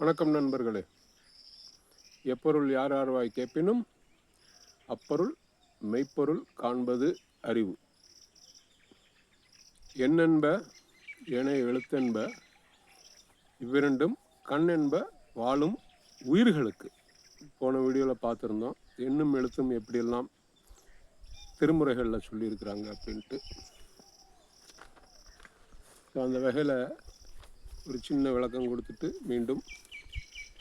வணக்கம் நண்பர்களே. எப்பொருள் யார் யார்வாய் கேட்பினும் அப்பொருள் மெய்ப்பொருள் காண்பது அறிவு. என்னென்ப என எழுத்தென்ப இவ்விரண்டும் கண் என்ப வாழும் உயிர்களுக்கு. போன வீடியோவில் பார்த்துருந்தோம் எண்ணும் எழுத்தும் எப்படியெல்லாம் திருமுறைகளில் சொல்லியிருக்கிறாங்க அப்படின்ட்டு. ஸோ அந்த வகையில் ஒரு சின்ன விளக்கம் கொடுத்துட்டு மீண்டும்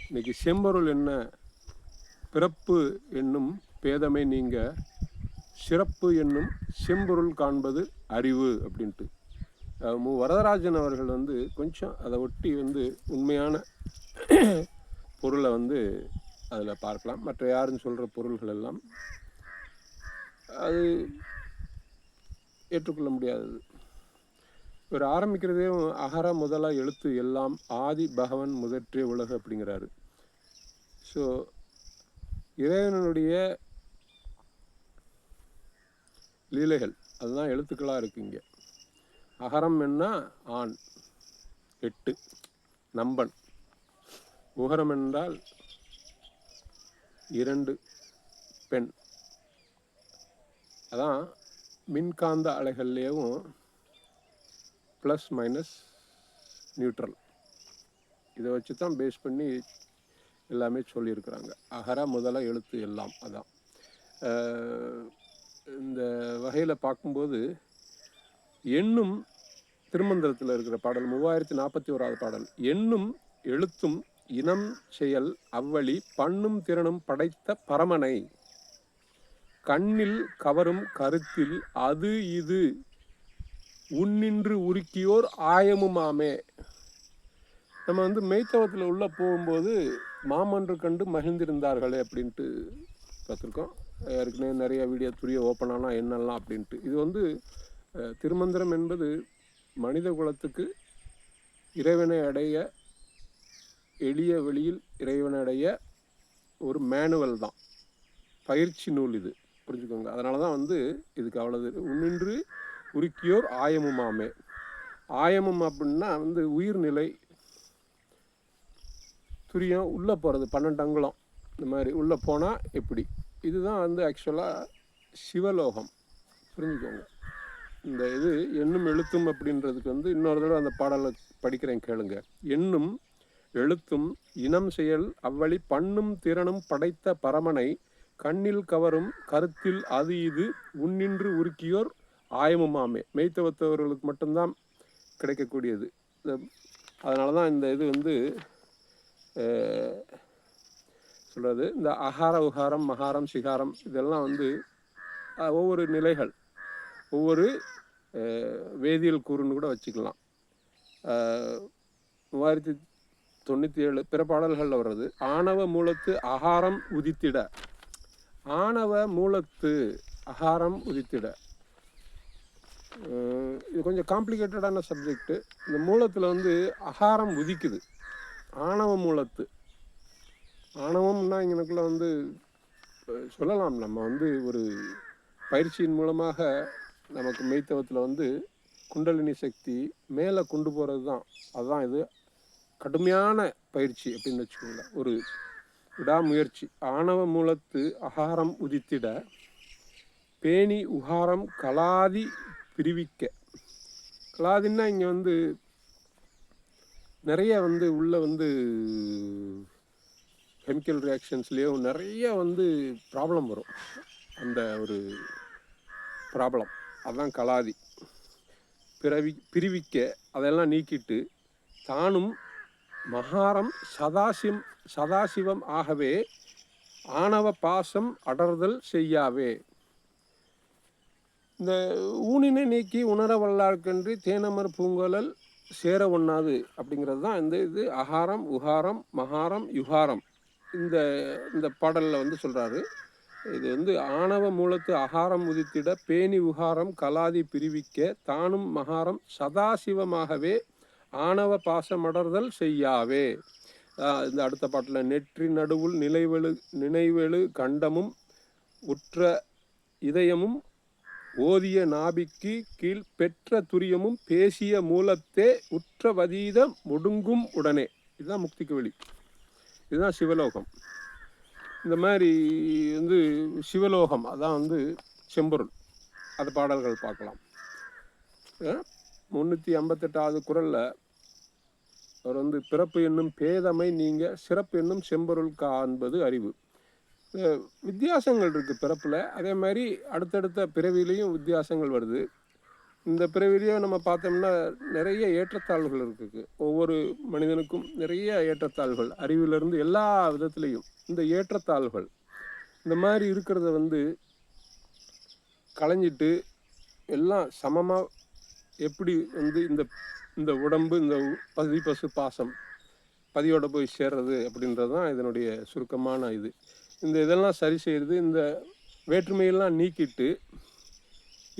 இன்னைக்கு செம்பொருள் என்ன? பிறப்பு என்னும் பேதமை நீங்க சிறப்பு என்னும் செம்பொருள் காண்பது அறிவு அப்படின்ட்டு. மு. வரதராஜன் அவர்கள் வந்து கொஞ்சம் அதை ஒட்டி வந்து உண்மையான பொருளை வந்து அதில் பார்க்கலாம். மற்ற யாருன்னு சொல்கிற பொருள்கள் எல்லாம் அது ஏற்றுக்கொள்ள முடியாதது. இவர் ஆரம்பிக்கிறதே அகர முதல எழுத்து எல்லாம் ஆதி பகவன் முதற்றே உலகு அப்படிங்கிறாரு. ஸோ இறைவனுடைய லீலைகள் அதுதான் எழுத்துக்களாக இருக்கு இங்கே. அகரம் என்ன? ஆண். எட்டு. நம்பன். உகரம் என்றால் இரண்டு பெண். அதான் மின்காந்த அலைகள்லேயும் ப்ளஸ் மைனஸ் நியூட்ரல் இதை வச்சு தான் பேஸ் பண்ணி எல்லாமே சொல்லியிருக்கிறாங்க. அகர முதல எழுத்து எல்லாம் அதான். இந்த வகையில் பார்க்கும்போது எண்ணும் திருமந்திரத்தில் இருக்கிற பாடல் மூவாயிரத்தி நாற்பத்தி ஓராவது பாடல். எண்ணும் எழுத்தும் இனம் செயல் அவ்வழி பண்ணும் திறனும் படைத்த பரமனை. கண்ணில் கவரும் கருத்தில் அது இது. உன்னின்று உருக்கியோர் ஆயமுமாமே. நம்ம வந்து மெய்த்தவத்தில் உள்ளே போகும்போது மாமன்று கண்டு மகிழ்ந்திருந்தார்களே அப்படின்ட்டு பார்த்துருக்கோம் ஏற்கனவே நிறைய வீடியோ துரிய ஓப்பன் ஆனால் என்னெல்லாம் அப்படின்ட்டு. இது வந்து திருமந்திரம் என்பது மனித குலத்துக்கு இறைவனை அடைய எளிய வெளியில் இறைவனை அடைய ஒரு மேனுவல் தான். பயிற்சி நூல் இது. புரிஞ்சுக்கோங்க. அதனால தான் வந்து இதுக்கு அவ்வளவு உன்னின்று உருக்கியோர் ஆயமுமாமே. ஆயமும் அப்படின்னா வந்து உயிர்நிலை துரியம் உள்ளே போகிறது பன்னெண்டு அங்குலம். இந்த மாதிரி உள்ளே போனால் எப்படி? இதுதான் வந்து ஆக்சுவலாக சிவலோகம். புரிஞ்சுக்கோங்க. இந்த இது எண்ணும் எழுத்தும் அப்படின்றதுக்கு வந்து இன்னொரு தடவை அந்த பாடலை படிக்கிறேன் கேளுங்க. எண்ணும் எழுத்தும் இனம் செயல் அவ்வழி பண்ணும் திறனும் படைத்த பரமனை கண்ணில் கவரும் கருத்தில் அது இது உன்னின்று உருக்கியோர் ஆயமுமாமே. மெய்த்தவத்தவர்களுக்கு மட்டும்தான் கிடைக்கக்கூடியது. அதனால தான் இந்த இது வந்து சொல்கிறது இந்த அகார உகாரம் மகாரம் சிகாரம் இதெல்லாம் வந்து ஒவ்வொரு நிலைகள் ஒவ்வொரு வேதியியல் கூறுன்னு கூட வச்சுக்கலாம். மூவாயிரத்தி தொண்ணூற்றி ஏழு பிற பாடல்களில் வர்றது ஆணவ மூலத்து அகாரம் உதித்திட. ஆணவ மூலத்து அகாரம் உதித்திட. இது கொஞ்சம் காம்ப்ளிகேட்டடான சப்ஜெக்ட் இந்த மூலத்தில் வந்து அகாரம் உதிக்குது. ஆணவ மூலத்து ஆணவம்னா இங்கனக்குள்ள வந்து சொல்லலாம். நம்ம வந்து ஒரு பயிற்சியின் மூலமாக நமக்கு மெய்த்தவத்தில் வந்து குண்டலினி சக்தி மேலே கொண்டு போகிறது தான் அதுதான் இது. கடுமையான பயிற்சி அப்படின்னு வச்சுக்கோங்க. ஒரு விடாமுயற்சி. ஆணவ மூலத்து அகாரம் உதித்திட பேணி உகாரம் கலாதி பிரிவிக்க. கலாதின்னா இங்கே வந்து நிறைய வந்து உள்ளே வந்து கெமிக்கல் ரியாக்ஷன்ஸ்லேயோ நிறைய வந்து ப்ராப்ளம் வரும். அந்த ஒரு ப்ராப்ளம் அதுதான் கலாதி. பிறவி பிரிவிக்க அதெல்லாம் நீக்கிட்டு தானும் மகாரம் சதாசிவம் சதாசிவம் ஆகவே ஆணவ பாசம் அடர்தல் செய்யாவே. இந்த ஊனினை நீக்கி உணர வல்லார்க்கன்று தேனமர் பூங்கோலல் சேர ஒண்ணாது அப்படிங்கிறது தான் இந்த இது. அகாரம் உகாரம் மகாரம் யுகாரம். இந்த இந்த பாடலில் வந்து சொல்கிறாரு இது வந்து ஆணவ மூலத்து அகாரம் உதித்திட பேணி உகாரம் கலாதி பிரிவிக்க தானும் மகாரம் சதாசிவமாகவே ஆணவ பாசமடர்தல் செய்யாவே. இந்த அடுத்த பாட்டில் நெற்றி நடுவுள் நிலைவெழு நினைவெழு கண்டமும் உற்ற இதயமும் ஓதிய நாபிக்கு கீழ் பெற்ற துரியமும் பேசிய மூலத்தே உற்ற வதீத முடுங்கும் உடனே. இதுதான் முக்திக்கு வழி. இதுதான் சிவலோகம். இந்த மாதிரி வந்து சிவலோகம் அதான் வந்து செம்பொருள். அது பாடல்கள் பார்க்கலாம். முந்நூற்றி ஐம்பத்தெட்டாவது குரலில் அவர் வந்து பிறப்பு என்னும் பேதமை நீங்க சிறப்பு என்னும் செம்பொருள் காண்பது அறிவு. வித்தியாசங்கள் இருக்குது பிறப்பில். அதே மாதிரி அடுத்தடுத்த பிறவிலையும் வித்தியாசங்கள் வருது. இந்த பிறவிலையும் நம்ம பார்த்தோம்னா நிறைய ஏற்றத்தாழ்வுகள் இருக்குது ஒவ்வொரு மனிதனுக்கும் நிறைய ஏற்றத்தாழ்வுகள். அறிவிலிருந்து எல்லா விதத்துலேயும் இந்த ஏற்றத்தாழ்வுகள். இந்த மாதிரி இருக்கிறத வந்து களைஞ்சிட்டு எல்லாம் சமமாக எப்படி வந்து இந்த இந்த உடம்பு இந்த உ- பதி பசு பாசம் பதியோட போய் சேர்றது அப்படின்றது தான் இதனுடைய சுருக்கமான இது. இந்த இதெல்லாம் சரி செய்கிறது இந்த வேற்றுமையெல்லாம் நீக்கிட்டு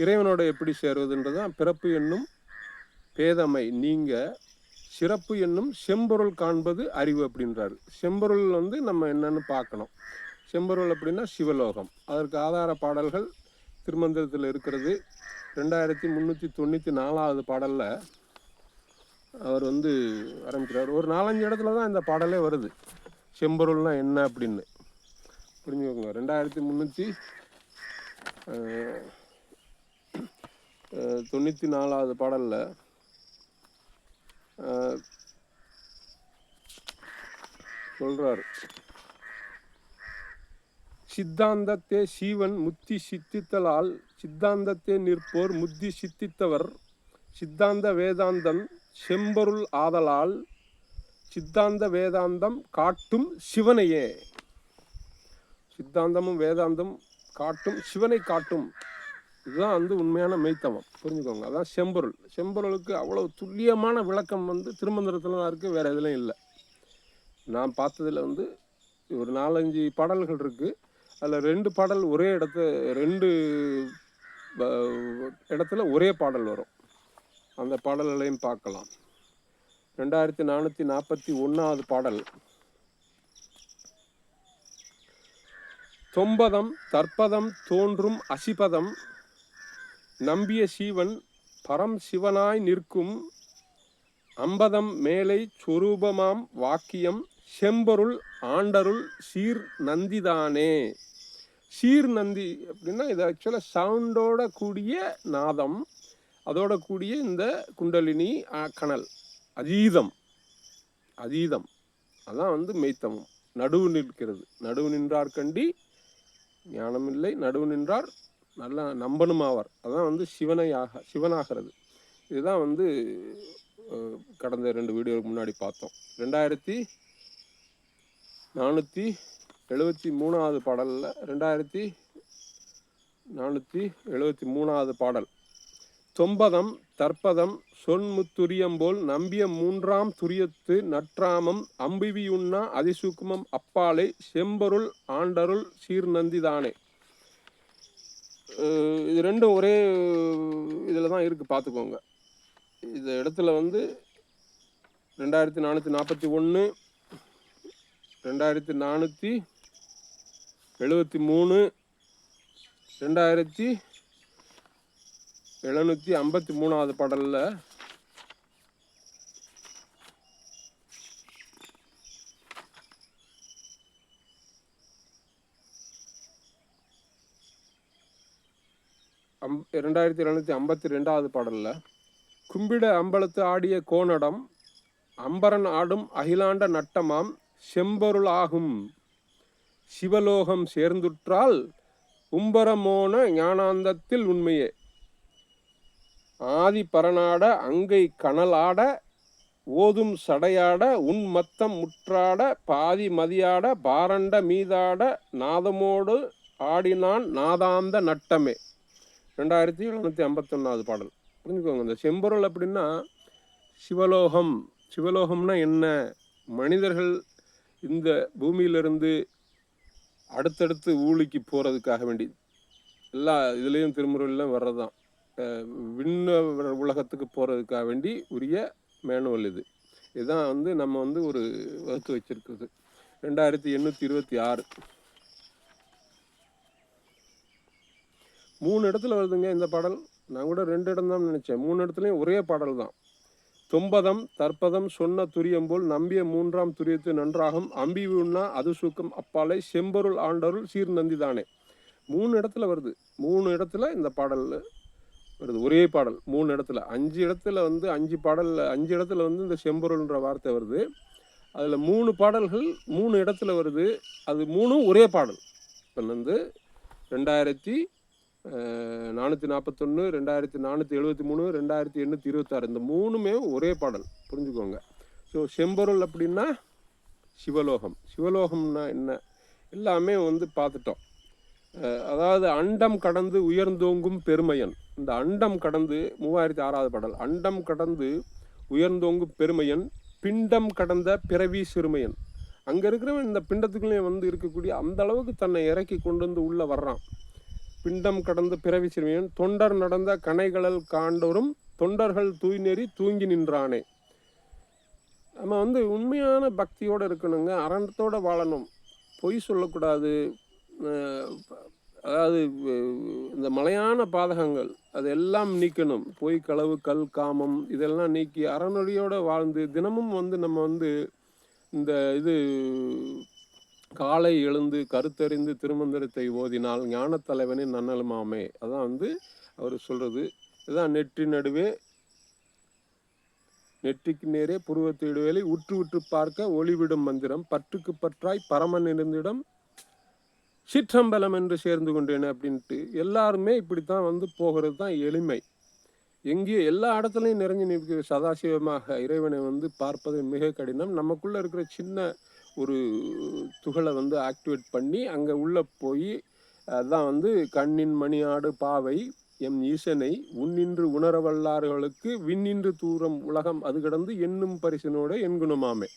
இறைவனோட எப்படி சேர்வதுன்றது தான் பிறப்பு என்னும் பேதமை நீங்க சிறப்பு என்னும் செம்பொருள் காண்பது அறிவு அப்படின்றாரு. செம்பொருள் வந்து நம்ம என்னன்னு பார்க்கணும். செம்பொருள் அப்படின்னா சிவலோகம். அதற்கு ஆதார பாடல்கள் திருமந்திரத்தில் இருக்கிறது. ரெண்டாயிரத்தி முந்நூற்றி தொண்ணூற்றி நாலாவது பாடலில் அவர் வந்து ஆரம்பிக்கிறார். ஒரு நாலஞ்சு இடத்துல தான் இந்த பாடலே வருது. செம்பொருள்னால் என்ன அப்படின்னு. புரிஞ்சுக்கோங்க. ரெண்டாயிரத்தி முந்நூற்றி தொண்ணூற்றி நாலாவது பாடலில் சொல்கிறார் சித்தாந்தத்தே சீவன் முத்தி சித்தித்தலால் சித்தாந்தத்தே நிற்போர் முத்தி சித்தித்தவர் சித்தாந்த வேதாந்தம் செம்பொருள் ஆதலால் சித்தாந்த வேதாந்தம் காட்டும் சிவனையே. சித்தாந்தமும் வேதாந்தம் காட்டும் சிவனை காட்டும். இதுதான் வந்து உண்மையான மெய்த்தவம். புரிஞ்சுக்கோங்க. அதான் செம்பொருள். செம்பொருளுக்கு அவ்வளோ துல்லியமான விளக்கம் வந்து திருமந்திரத்தில் தான் இருக்குது வேறு எதுலையும் இல்லை. நான் பார்த்ததில் வந்து ஒரு நாலஞ்சு பாடல்கள் இருக்குது அதில் ரெண்டு பாடல் ஒரே இடத்த ரெண்டு இடத்துல ஒரே பாடல் வரும். அந்த பாடல்களையும் பார்க்கலாம். ரெண்டாயிரத்தி நானூற்றி நாற்பத்தி ஒன்றாவது பாடல். தொம்பதம் தற்பதம் தோன்றும் அசிபதம். நம்பிய சீவன் பரம் சிவனாய் நிற்கும். அம்பதம் மேலை சொரூபமாம் வாக்கியம். செம்பொருள் ஆண்டருள் சீர் நந்திதானே. சீர் நந்தி அப்படின்னா இது ஆக்சுவலாக சவுண்டோட கூடிய நாதம். அதோட கூடிய இந்த குண்டலினி ஆ, கனல். அதீதம். அதீதம். அதான் வந்து மெய்த்தமம் நடுவு நிற்கிறது. நடுவு நின்றார் கண்டி ஞானமில்லை நடுவு நின்றார் நல்லா நம்பனுமாவார் அதான் வந்து சிவனையாக சிவனாகிறது. இதுதான் வந்து கடந்த ரெண்டு வீடியோவுக்கு முன்னாடி பார்த்தோம். ரெண்டாயிரத்தி நானூற்றி எழுபத்தி மூணாவது பாடலில் ரெண்டாயிரத்தி நானூற்றி எழுபத்தி மூணாவது பாடல் தொம்பதம் தற்பதம் சொன்முத்துரியம்போல் நம்பிய மூன்றாம் துரியத்து நற்றாமம் அம்பிவியுண்ணா அதிசூக்குமம் அப்பாலை செம்பொருள் ஆண்டருள் சீர்நந்திதானே இது ரெண்டும் ஒரே இதில் தான் இருக்குது பார்த்துக்கோங்க இந்த இடத்துல வந்து ரெண்டாயிரத்தி நானூற்றி நாற்பத்தி ஒன்று ரெண்டாயிரத்தி நானூற்றி எழுபத்தி மூணு ரெண்டாயிரத்தி எழுநூற்றி ஐம்பத்தி மூணாவது பாடலில் அம் ரெண்டாயிரத்தி எழுநூற்றி ஐம்பத்தி ரெண்டாவது பாடலில் கும்பிட அம்பலத்து ஆடிய கோணடம் அம்பரன் ஆடும் அகிலாண்ட நட்டமாம் செம்பொருளாகும் சிவலோகம் சேர்ந்துற்றால் உம்பரமோன ஞானாந்தத்தில் உண்மையே. ஆதி பரநாட அங்கை கனலாட ஓதும் சடையாட உன் மத்தம் முற்றாட பாதி மதியாட பாரண்ட மீதாட நாதமோடு ஆடினான் நாதாந்த நட்டமே. ரெண்டாயிரத்தி எழுநூற்றி ஐம்பத்தொன்னாவது பாடல். புரிஞ்சுக்கோங்க இந்த செம்பொருள் அப்படின்னா சிவலோகம் சிவலோகம்னா என்ன? மனிதர்கள் இந்த பூமியிலிருந்து அடுத்தடுத்து ஊழிக்கு போகிறதுக்காக வேண்டி. எல்லா இதுலேயும் திருமுறையிலும் வர்றது தான் விண்ண உலகத்துக்கு போகிறதுக்காக வேண்டி உரிய மேனுவல் இது. இதுதான் வந்து நம்ம வந்து ஒரு வகுத்து வச்சிருக்குது ரெண்டாயிரத்தி எண்ணூற்றி இருபத்தி ஆறு. மூணு இடத்துல வருதுங்க இந்த பாடல். நான் கூட ரெண்டு இடம் தான் நினச்சேன். மூணு இடத்துலையும் ஒரே பாடல் தான். தொம்பதம் தற்பதம் சொன்ன துரியம் போல் நம்பிய மூன்றாம் துரியத்து நன்றாகும். அம்பி உண்ணா அது சுக்கம் அப்பாலை செம்பொருள் ஆண்டருள் சீர்நந்தி தானே. மூணு இடத்துல வருது. மூணு இடத்துல இந்த பாடல் வருது. ஒரே பாடல் மூணு இடத்துல. அஞ்சு இடத்துல வந்து அஞ்சு பாடலில் அஞ்சு இடத்துல வந்து இந்த செம்பொருள்ன்ற வார்த்தை வருது. அதில் மூணு பாடல்கள் மூணு இடத்துல வருது. அது மூணும் ஒரே பாடல். இப்போ வந்து ரெண்டாயிரத்தி நானூற்றி நாற்பத்தொன்று ரெண்டாயிரத்தி நானூற்றி எழுபத்தி மூணு ரெண்டாயிரத்தி எண்ணூற்றி இருபத்தாறு. இந்த மூணுமே ஒரே பாடல். புரிஞ்சுக்கோங்க. ஸோ செம்பொருள் அப்படின்னா சிவலோகம். சிவலோகம்னா என்ன? எல்லாமே வந்து பார்த்துட்டோம். அதாவது அண்டம் கடந்து உயர்ந்தோங்கும் பெருமையன். இந்த அண்டம் கடந்து மூவாயிரத்தி ஆறாவது பாடல் அண்டம் கடந்து உயர்ந்தோங்கும் பெருமையன் பிண்டம் கடந்த பிறவி சிறுமையன். அங்கே இருக்கிறவன் இந்த பிண்டத்துக்குள்ளேயும் வந்து இருக்கக்கூடிய அந்த அளவுக்கு தன்னை இறக்கி கொண்டு வந்து உள்ளே வர்றான். பிண்டம் கடந்த பிறவி சிறுமையன் தொண்டர் நடந்த கனைகளல் காண்டோரும் தொண்டர்கள் தூய்நெறி தூங்கி நின்றானே. நம்ம வந்து உண்மையான பக்தியோடு இருக்கணுங்க அறத்தோடு வாழணும். பொய் சொல்லக்கூடாது. அதாவது இந்த மலையான பாதகங்கள் அதெல்லாம் நீக்கணும். பொய் களவு கல் காமம் இதெல்லாம் நீக்கி அறநொழியோடு வாழ்ந்து தினமும் வந்து நம்ம வந்து இந்த இது காலை எழுந்து கருத்தறிந்து திருமந்திரத்தை ஓதினால் ஞானத்தலைவனின் நன்னலுமாமே. அதான் வந்து அவர் சொல்கிறது இதுதான் நெற்றி நடுவே நெற்றிக்கு நேரே புருவத்து இடுவேலை உற்று உற்று பார்க்க ஒளிவிடும் மந்திரம் பற்றுக்கு பற்றாய் பரமன் இருந்திடம் சிற்றம்பலம் என்று சேர்ந்து கொண்டேன் அப்படின்ட்டு எல்லாருமே இப்படி தான் வந்து போகிறது தான் எளிமை. எங்கேயோ எல்லா இடத்துலையும் நிறைஞ்சு நிற்கிற சதாசிவமாக இறைவனை வந்து பார்ப்பது மிக கடினம். நமக்குள்ளே இருக்கிற சின்ன ஒரு துகளை வந்து ஆக்டிவேட் பண்ணி அங்கே உள்ளே போய் அதான் வந்து கண்ணின் மணியாடு பாவை எம் ஈசனை உன்னின்று உணரவல்லார்களுக்கு விண்ணின்று தூரம் உலகம் அது கடந்து எண்ணும் பரிசினோட என்குணமாமே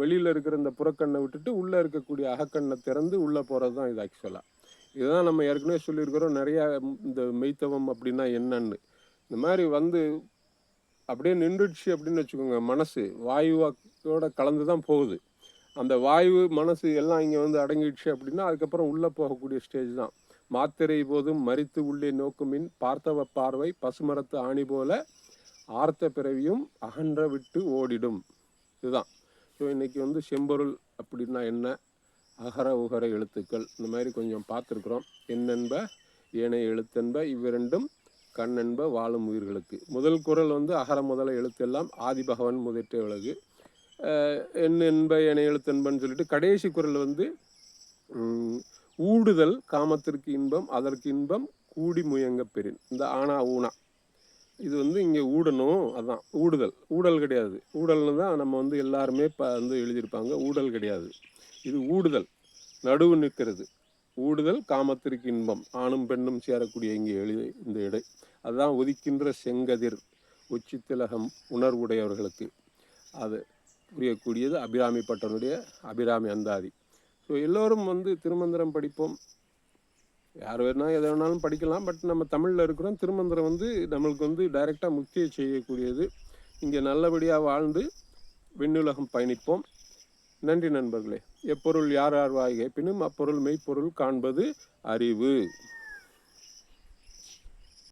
வெளியில் இருக்கிற இந்த புறக்கண்ணை விட்டுட்டு உள்ளே இருக்கக்கூடிய அகக்கண்ணை திறந்து உள்ளே போகிறது தான் இது ஆக்சுவலாக இதுதான் நம்ம ஏற்கனவே சொல்லியிருக்கிறோம் நிறையா இந்த மெய்த்தவம் அப்படின்னா என்னன்னு. இந்த மாதிரி வந்து அப்படியே நின்றுடுச்சு அப்படின்னு வச்சுக்கோங்க மனசு வாயுவோட கலந்து தான் போகுது. அந்த வாயு மனசு எல்லாம் இங்கே வந்து அடங்கிடுச்சு அப்படின்னா அதுக்கப்புறம் உள்ளே போகக்கூடிய ஸ்டேஜ் தான். மாத்திரை போதும் மறித்து உள்ளே நோக்குமின் பார்த்தவ பார்வை பசுமரத்து ஆணி போல ஆர்த்த பிறவியும் அகன்ற விட்டு ஓடிடும். இதுதான். ஸோ இன்றைக்கி வந்து செம்பொருள் அப்படின்னா என்ன? அகர உகர எழுத்துக்கள். இந்த மாதிரி கொஞ்சம் பார்த்துருக்குறோம். என்னென்ப ஏனைய எழுத்தென்ப இவ்விரண்டும் கண்ணென்ப வாழும் உயிர்களுக்கு. முதல் குரல் வந்து அகர முதல எழுத்தெல்லாம் ஆதிபகவன் முதற்றே உலகு என்னென்ப ஏனைய எழுத்தென்பன்னு சொல்லிட்டு கடைசி குரல் வந்து ஊடுதல் காமத்திற்கு இன்பம் அதற்கு இன்பம் கூடி முயங்க பெறின். இந்த ஆனா ஊனா. இது வந்து இங்கே ஊடணும் அதான் ஊடுதல். ஊடல் கிடையாது. ஊடல்னு தான் நம்ம வந்து எல்லாருமே இப்போ வந்து எழுதியிருப்பாங்க. ஊடல் கிடையாது. இது ஊடுதல். நடுவு நிற்கிறது. ஊடுதல் காமத்திற்கு இன்பம். ஆணும் பெண்ணும் சேரக்கூடிய இங்கே எழுதி இந்த இடை. அதுதான் ஒதிக்கின்ற செங்கதிர். உச்சித்திலகம் உணர்வுடையவர்களுக்கு அது புரியக்கூடியது அபிராமி பட்டனுடைய அபிராமி அந்தாதி. ஸோ எல்லோரும் வந்து திருமந்திரம் படிப்போம். யார் வேணா எதை வேணாலும் படிக்கலாம் பட் நம்ம தமிழில் இருக்கிறோம். திருமந்திரம் வந்து நம்மளுக்கு வந்து டைரெக்டாக முக்கிய செய்யக்கூடியது. இங்கே நல்லபடியாக வாழ்ந்து விண்ணுலகம் பயணிப்போம். நன்றி நண்பர்களே. எப்பொருள் யார் யார் வாய் அப்பொருள் மெய்ப்பொருள் காண்பது அறிவு.